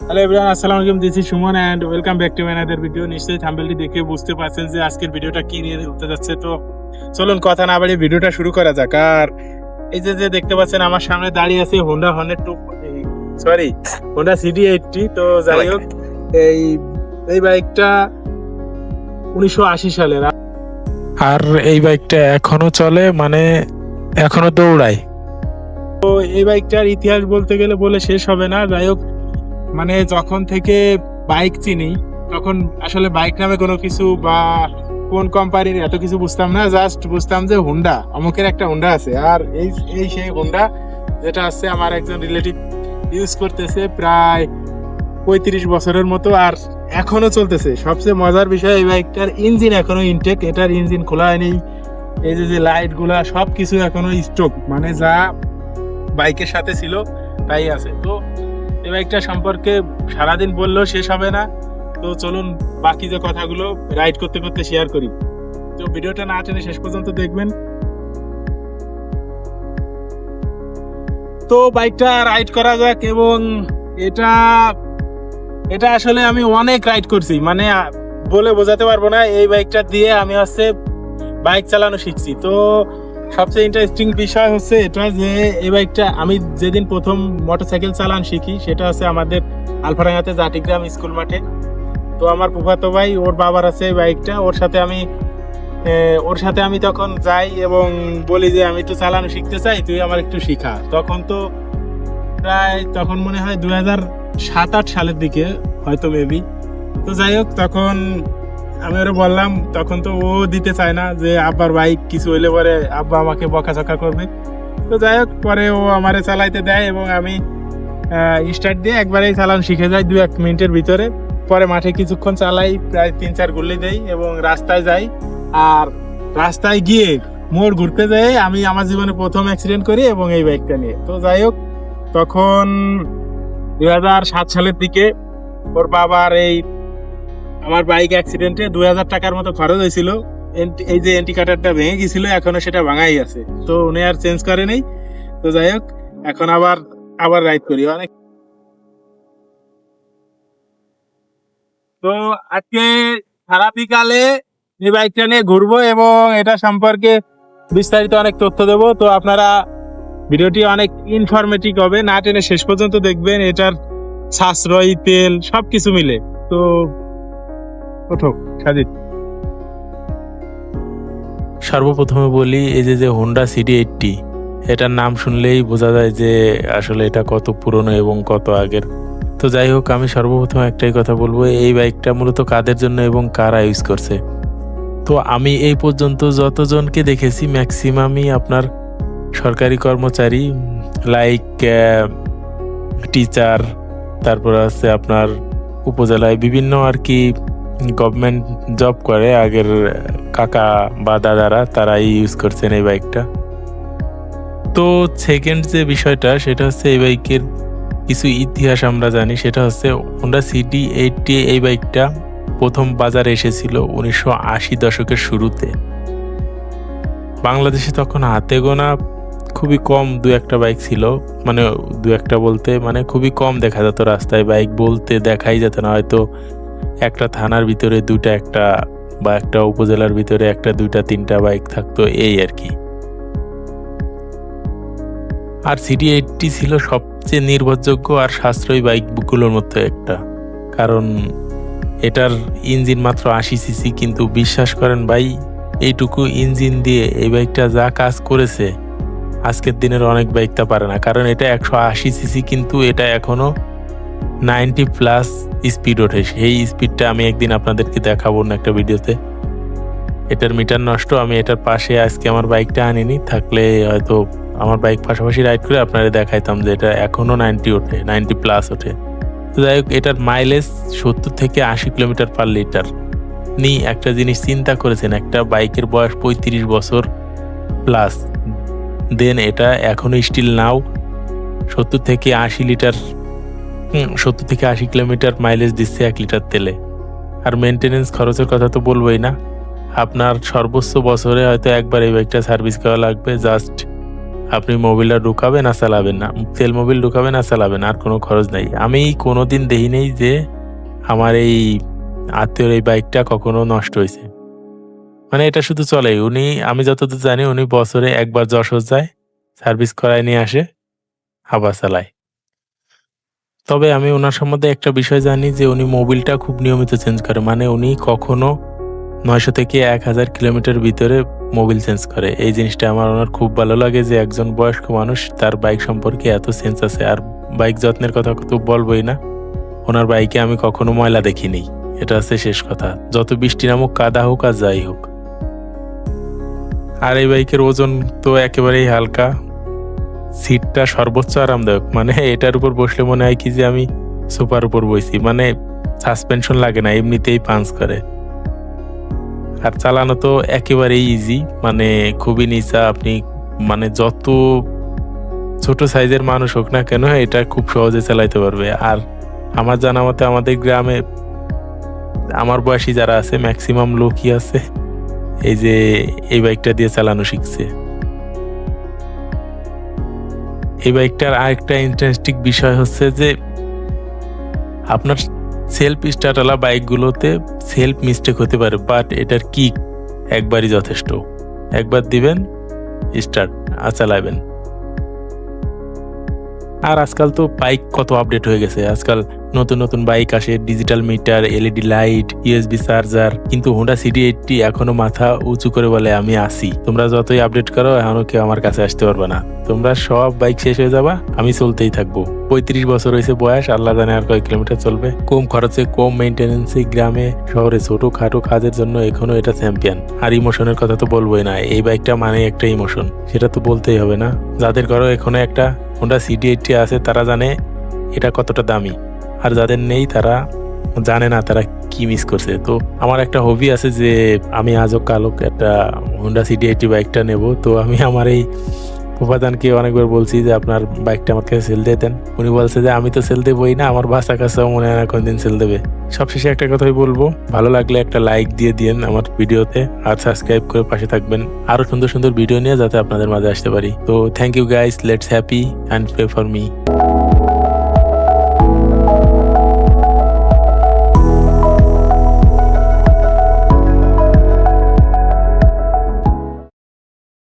Hello everyone আসসালামু আলাইকুম this is Suman and welcome back to another video নিশ্চয়ই থাম্বেলটি দেখে বুঝতে পারছেন যে আজকের ভিডিওটা কি নিয়ে হতে যাচ্ছে। তো চলুন কথা না বাড়িয়ে ভিডিওটা শুরু করা যাক। আর এই যে যে দেখতে পাচ্ছেন আমার সামনে দাঁড়িয়ে আছে Honda Hornet two sorry Honda CD eighty তো যাই হোক এই এই বাইকটা উনিশশো আশি সালের। আর এই বাইকটা এখনও চলে মানে এখনও দৌড়ায়। তো এই বাইকটার ইতিহাস বলতে গেলে বলে শেষ হবে না। যাই হোক মানে যখন থেকে বাইক চিনি, তখন আসলে বাইক নামে কোনো কিছু বা কোন কোম্পানির এত কিছু বুঝতাম না জাস্ট বুঝতাম যে হোন্ডা অমুকের একটা হোন্ডা আছে। আর এই এই সেই হোন্ডা যেটা আছে, আমার একজন রিলেটিভ ইউজ করতেছে প্রায় পঁয়ত্রিশ বছরের মতো আর এখনও চলতেছে। সবচেয়ে মজার বিষয়, এই বাইকটার ইঞ্জিন এখনও ইনটেক এটার ইঞ্জিন খোলা হয়নি। এই যে যে লাইটগুলা সব কিছু এখনও স্টক মানে যা বাইকের সাথে ছিল, তাই আছে। তো বাইকটা সম্পর্কে সারাদিন বললেও শেষ হবে না। তো চলুন বাকি যে কথাগুলো রাইড করতে করতে শেয়ার করি। তো ভিডিওটা না টেনে শেষ পর্যন্ত দেখবেন। তো বাইকটা রাইড করা যাক এবং এটা এটা আসলে আমি অনেক রাইড করছি। মানে বলে বোঝাতে পারব না, এই বাইকটা দিয়ে আমি হচ্ছে বাইক চালানো শিখছি। তো সবচেয়ে ইন্টারেস্টিং বিষয় হচ্ছে এটা যে এই বাইকটা আমি যেদিন প্রথম মোটরসাইকেল চালান শিখি, সেটা হচ্ছে আমাদের আলফারাঙ্গাতে জাটিগ্রাম স্কুল মাঠে। তো আমার ফুফাতো ভাই, ওর বাবার আছে এই বাইকটা ওর সাথে আমি ওর সাথে আমি তখন যাই এবং বলি যে, আমি একটু চালানো শিখতে চাই, তুই আমার একটু শিখা। তখন তো প্রায়, তখন মনে হয় দু হাজার সাত আট সালের দিকে, হয়তো মেবি তো যাই হোক, তখন আমি ওরা বললাম, তখন তো ও দিতে চায় না যে, আব্বার বাইক কিছু হইলে পরে আব্বা আমাকে বকাঝকা করবে। তো যাই হোক, পরে ও আমারে চালাইতে দেয় এবং আমি স্টার্ট দিয়ে একবারেই চালান শিখে যাই দু এক মিনিটের ভিতরে। পরে মাঠে কিছুক্ষণ চালাই, প্রায় তিন চার গুল্লি দেই এবং রাস্তায় যাই। আর রাস্তায় গিয়ে মোড় ঘুরতে যাই আমি আমার জীবনে প্রথম অ্যাক্সিডেন্ট করি এবং এই বাইকটা নিয়ে। তো যাই হোক, তখন দু হাজার সাত সালের দিকে ওর বাবার এই আমার বাইক অ্যাক্সিডেন্টে দুই হাজার টাকার মতো খরচ হয়েছিল। এই যে এন্টি কাটারটা ভেঙে গেছিল, এখনও সেটা ভাঙাই আছে। তো উনি আর চেঞ্জ করে নেই। তো যাই হোক, এখন আবার আবার রাইড করি। অনেক তো আজকে সারা বিকালে এই বাইকটা নিয়ে ঘুরবো এবং এটা সম্পর্কে বিস্তারিত অনেক তথ্য দেবো। তো আপনারা ভিডিওটি অনেক ইনফরমেটিভ হবে। না টেনে শেষ পর্যন্ত দেখবেন। এটার সাশ্রয়ী তেল সবকিছু মিলে। তো ওঠো সাজিদ। সর্বপ্রথমে বলি, এই যে যে হোন্ডা সিডি এইটটি এটার নাম শুনলেই বোঝা যায় যে আসলে এটা কত পুরনো এবং কত আগের। তো যাই হোক, আমি সর্বপ্রথম একটাই কথা বলব, এই বাইকটা মূলত কাদের জন্য এবং কারা ইউজ করছে? তো আমি এই পর্যন্ত যতজনকে দেখেছি ম্যাক্সিমামই আপনার সরকারি কর্মচারী লাইক টিচার তারপর আছে আপনার উপজেলায় বিভিন্ন আর কি গভর্নমেন্ট জব করে, আগের কাকা বা দাদারা তারাই ইউজ করছেন এই বাইকটা তো সেকেন্ড যে বিষয়টা, সেটা হচ্ছে এই বাইকের কিছু ইতিহাস আমরা জানি। সেটা হচ্ছে হোন্ডা সিটি এইটটি এই বাইকটা প্রথম বাজারে এসেছিল উনিশশো আশি দশকের শুরুতে। বাংলাদেশে তখন হাতে গোনা খুবই কম দু একটা বাইক ছিল। মানে দু একটা বলতে মানে খুবই কম দেখা যেত রাস্তায়। বাইক বলতে দেখাই যেত না, হয়তো একটা থানার ভিতরে দুইটা, একটা বা একটা উপজেলার ভিতরে একটা, দুইটা, তিনটা বাইক থাকতো, এই আর কি। আর সিটি এইটটি ছিল সবচেয়ে নির্ভরযোগ্য আর সাশ্রয়ী বাইকগুলোর মধ্যে একটা। কারণ এটার ইঞ্জিন মাত্র আশি সিসি, কিন্তু বিশ্বাস করেন ভাই, এইটুকু ইঞ্জিন দিয়ে এই বাইকটা যা কাজ করেছে, আজকের দিনের অনেক বাইক তা পারে না। কারণ এটা একশো আশি সিসি, কিন্তু এটা এখনও নাইনটি প্লাস স্পিড ওঠে। সেই স্পিডটা আমি একদিন আপনাদেরকে দেখাবো না একটা ভিডিওতে এটার মিটার নষ্ট, আমি এটার পাশে আজকে আমার বাইকটা আনিনি। থাকলে হয়তো আমার বাইক পাশাপাশি রাইড করে আপনাদের দেখাইতাম যে এটা এখনও নাইনটি ওঠে নাইনটি প্লাস ওঠে। তো যাই হোক, এটার মাইলেজ সত্তর থেকে আশি কিলোমিটার পার লিটার নি, একটা জিনিস চিন্তা করেছেন, একটা বাইকের বয়স পঁয়ত্রিশ বছর প্লাস দেন এটা এখনও স্টিল নাও সত্তর থেকে আশি লিটার সত্তর থেকে আশি কিলোমিটার মাইলেজ দিচ্ছে এক লিটার তেলে। আর মেনটেনেন্স খরচের কথা তো বলবোই না। আপনার সর্বোচ্চ বছরে হয়তো একবার এই বাইকটা সার্ভিস করা লাগবে। জাস্ট আপনি মোবিলটা ঢুকাবেন আর চালাবেন না। তেল মোবিল ঢুকাবেন আর চালাবেন, আর কোনো খরচ নাই। আমি কোনোদিন দেখি নেই যে আমার এই আত্মীয়র এই বাইকটা কখনো নষ্ট হয়েছে। মানে এটা শুধু চলে। উনি, আমি যতদূর জানি, উনি বছরে একবার যশোর যায় সার্ভিস করায় নিয়ে আসে, আবার চালায়। তবে আমি ওনার সম্বন্ধে একটা বিষয় জানি যে উনি মোবিলটা খুব নিয়মিত চেঞ্জ করে। মানে উনি কখনো নয়শো থেকে এক হাজার কিলোমিটার ভিতরে মোবিল চেঞ্জ করে। এই জিনিসটা আমার ওনার খুব ভালো লাগে যে একজন বয়স্ক মানুষ, তার বাইক সম্পর্কে এত সেন্স আছে। আর বাইক যত্নের কথা তো বলবোই না। ওনার বাইকে আমি কখনো ময়লা দেখিনি। এটা হচ্ছে শেষ কথা। যত বৃষ্টি নামুক, কাদা হোক আর যাই হোক। আর এই বাইকের ওজন তো একেবারেই হালকা। সিটটা সর্বোচ্চ আরামদায়ক। মানে এটার উপর বসলে মনে হয় কি যে আমি সোফার উপর বসি মানে সাসপেনশন লাগে না, এমনিতেই পাঞ্চ করে। আর চালানো তো একেবারেই ইজি মানে খুবই নিচা, আপনি মানে যত ছোট সাইজের মানুষ হোক না কেন, এটা খুব সহজে চালাইতে পারবে। আর আমার জানা মতে আমাদের গ্রামে আমার বয়সী যারা আছে ম্যাক্সিমাম লোকই আছে, এই যে এই বাইকটা দিয়ে চালানো শিখছে। এই বাইকটার আরেকটা ইন্টারেস্টিং বিষয় হচ্ছে যে, আপনার সেলফ স্টার্টওয়ালা বাইকগুলোতে সেলফ মিস্টেক হতে পারে বাট এটার কিক একবারই যথেষ্ট। একবার দিবেন স্টার্ট আর চালাবেন। আর আজকাল তো বাইক কত আপডেট হয়ে গেছে। আজকাল নতুন নতুন বাইক আসে digital meter LED light USB charger কিন্তু হোন্ডা সিটি এইটটি এখনও মাথা উঁচু করে বলে আমি আসি তোমরা যতই আপডেট করো, এখনও কেউ আমার কাছে আসতে পারবে না। তোমরা সব বাইক শেষ হয়ে যাবা, আমি চলতেই থাকব। পঁয়ত্রিশ বছর হয়েছে বয়স, আল্লাহ জানে আর কয়েক কিলোমিটার চলবে। কম খরচে, কম মেনটেনেন্সে গ্রামে, শহরে ছোট খাটো কাজের জন্য এখনও এটা চ্যাম্পিয়ন আর ইমোশনের কথা তো বলবোই না, এই বাইকটা মানে একটা ইমোশন সেটা তো বলতেই হবে না। যাদের ঘরে এখনও একটা হোন্ডা সিডি এইটটি আছে, তারা জানে এটা কতটা দামি। আর যাদের নেই, তারা জানে না তারা কি মিস করছে। তো আমার একটা হবি আছে যে, আমি আজও কালক একটা হোন্ডা সিডি এইটটি বাইকটা নেব। তো আমি আমার এই উপাদানকে অনেকবার বলছি যে আপনার বাইকটা আমার কাছে সেল দিয়ে দেন। উনি বলছে যে, আমি তো সেল দেবই না, আমার বাসা কাছেও মনে হয় না কোনদিন সেল দেবে। সবশেষে একটা কথাই বলব, ভালো লাগলে একটা লাইক দিয়ে দিন আমার ভিডিওতে আর সাবস্ক্রাইব করে পাশে থাকবেন। আরও সুন্দর সুন্দর ভিডিও নিয়ে যাতে আপনাদের মাঝে আসতে পারি। তো thank you guys let's happy and pay for me